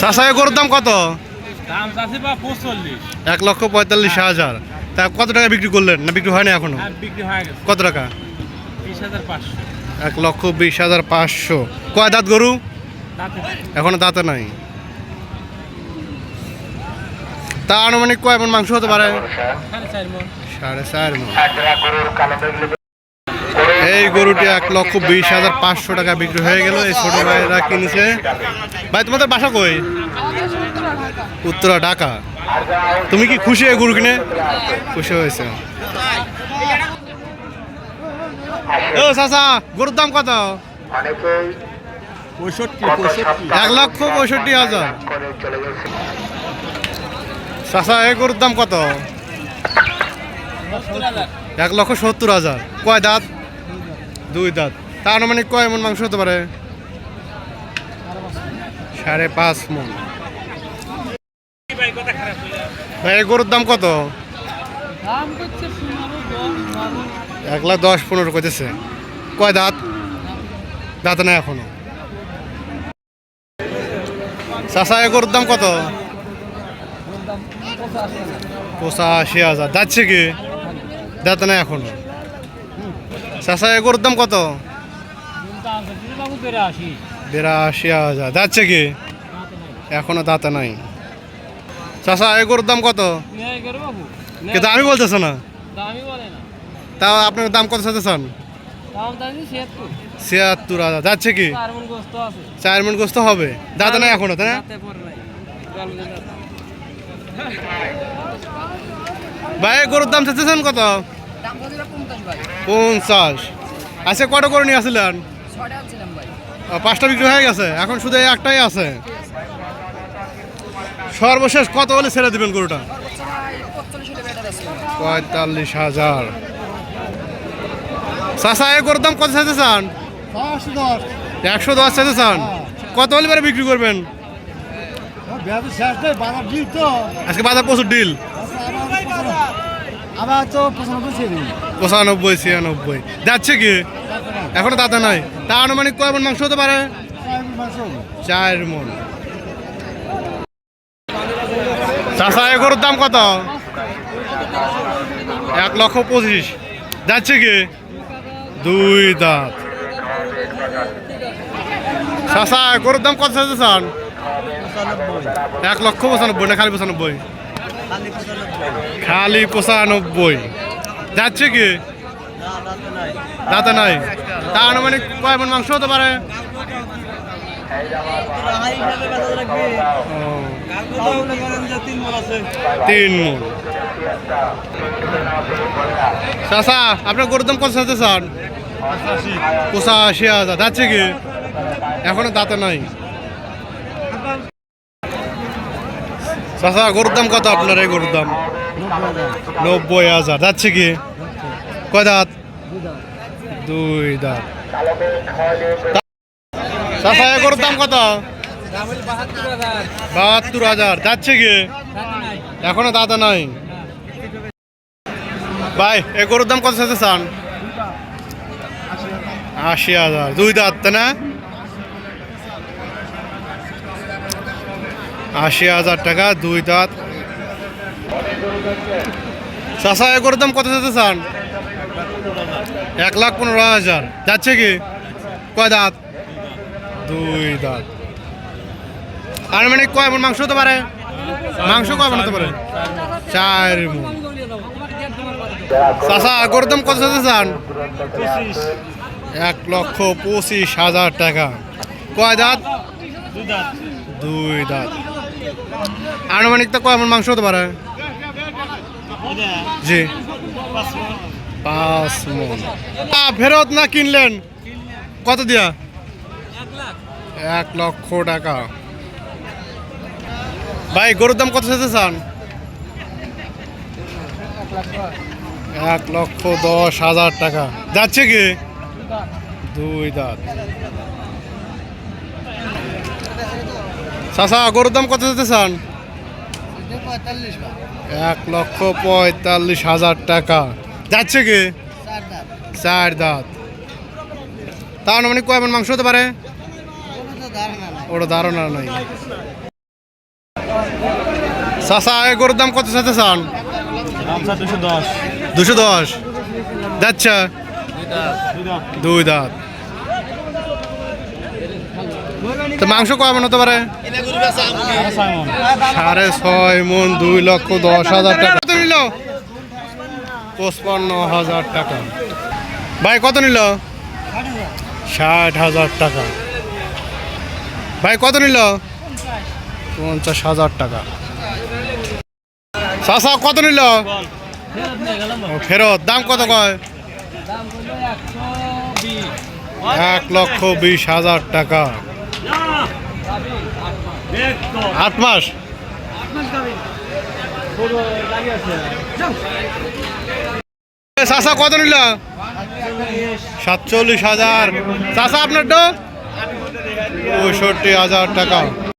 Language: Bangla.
চাষা গরুর দাম কত? দাম চাষি বা পঁচল্লিশ এক লক্ষ পঁয়তাল্লিশ হাজার। তা কত টাকা বিক্রি করলেন? না বিক্রি হয়নি এখনও? হয়ে কত টাকা? বিশ হাজার পাঁচশো। এক লক্ষ বিশ হাজার পাঁচশো। কয় দাঁত গরু? এখনও দাঁতে নাই। তা আনুমানিক কয় মন মাংস হতে পারে? সাড়ে চার মন। সাড়ে চার মন। এই গরুটি এক লক্ষ বিশ হাজার পাঁচশো টাকা বিক্রি হয়ে গেল। এই ছোট ভাইরা কিনেছে। ভাই, তোমাদের বাসা কই? উত্তরা, ঢাকা। তুমি কি খুশি এই গরু কিনে? খুশি হয়েছে। ও গরুর দাম কত? এক লক্ষ পঁয়ষট্টি হাজার। চাচা, এই গরুর দাম কত? এক লক্ষ সত্তর হাজার। কয় দাঁত? দুই দাঁত। তা আনুমানিক কয় মন মাংস হতে পারে? সাড়ে পাঁচ মন। ভাই, গরুর দাম কত? এক লাখ দশ পনেরো করতেছে কয় দাঁত? দাঁত নাই এখনও। চাষা এ গরুর দাম কত? পঁচাশি হাজার। যাচ্ছে কি? দাঁত নাই এখনও। চাষা গরুর দাম কত? দাম করছে বাবু বেড়ে আসি বিরাশি হাজার। যাচ্ছে কি? এখনও দাঁতে নাই। চাষা গরুর দাম কত? কিন্তু আমি বলতেছো না। তাও আপনার দাম কত চাইতে চান? দাম ছিয়াত্তর। হাজার। যাচ্ছে কি? চার মিনিট গোস্ত হবে। দাঁতে নাই এখনও তাই না? ভাই গরুর দাম চাইতেছেন কত? পঞ্চাশ। আচ্ছা কটা করে নিয়ে আসলেন পাঁচটা বিক্রি হয়ে গেছে? এখন শুধু একটাই আছে? সর্বশেষ কত হলে ছেড়ে দিবেন গরুটা? পঁয়তাল্লিশ হাজার। চাষা এই গরুর দাম কত চাইতে চান? দশ একশো দশ চাইতে চান? কত হলে পরে বিক্রি করবেন? আজকে বাজার প্রচুর ডিল আবার তো পঁচানব্বই ছিয়ানব্বই। যাচ্ছে কি? এখনও দাদা নাই। তা আনুমানিক কয় মণ মাংস হতে পারে? চার মন চাষা গরুর দাম কত? এক লক্ষ পঁচিশ। যাচ্ছে কি? দুই দাঁত। চাষা গরুর দাম কত চাইতে চান এক লক্ষ পঁচানব্বই না খালি পঁচানব্বই? খালি পঁচানব্বই। যাচ্ছে কি? দাঁতে নাই। তা আনুমানিক কয় মণ মাংস হতে পারে? তিন মন। আপনার গরুর দাম কত চাইতে চান? পঁচাশি হাজার। যাচ্ছে কি? এখনও দাঁতে নাই। চাষা গরুর দাম কত আপনার এই গরুর দাম? নব্বই হাজার। যাচ্ছে কি? কয় দাঁত? দুই দাঁত। চাষা এই গরুর দাম কত? বাহাত্তর হাজার। যাচ্ছে কি? এখনও দাদা নাই? ভাই এ গরুর দাম কত চাইতে চান আশি হাজার। দুই দাঁত না? আশি হাজার টাকা, দুই দাঁত। চাষা এ গরুর দাম কত চাইতে চান? এক লাখ পনেরো হাজার। যাচ্ছে কি? কয় দাঁত? দুই দাঁত। আর মানে কয় মণ মাংস হতে পারে? মাংস কয় মণ হতে পারে? চার মণ চাষা গরুর দাম কত চাইতে চান? এক লক্ষ পঁচিশ হাজার টাকা। কয় দাঁত? দুই দাঁত। আনুমানিক তো কয় মণ মাংস হতে পারে? জি। পাঁচ মন। ফেরত না কিনলেন? কত দিয়া? এক লক্ষ টাকা। ভাই, গরুর দাম কত চাইতে চান? এক লক্ষ দশ হাজার টাকা। যাচ্ছে কি? দুই দাঁত। চাষা গরুর দাম কত যেতে চান? এক লক্ষ পঁয়তাল্লিশ হাজার টাকা। যাচ্ছে কি? চার দাঁত। তা আনুমানিক কয় মণ মাংস হতে পারে? ওটা ধারণা নাই। চাষা এই গরুর দাম কত চাতে চান? দুশো দশ। দুশো দশ। যাচ্ছে? দুই দাঁত। তো মাংস কয় হতে পারে? সাড়ে ছয় মন, দুই লক্ষ দশ হাজার টাকা। কত নিল? পঁচপান্ন হাজার টাকা। ভাই, কত নিল? ষাট হাজার টাকা। ভাই, কত নিল? পঞ্চাশ হাজার টাকা। চাষা কত নিল? ফেরত। দাম কত কয়? এক লক্ষ বিশ হাজার টাকা। আট মাস? চাষা কত নিল? সাতচল্লিশ হাজার। চাষা আপনার পঁয়ষট্টি হাজার টাকা।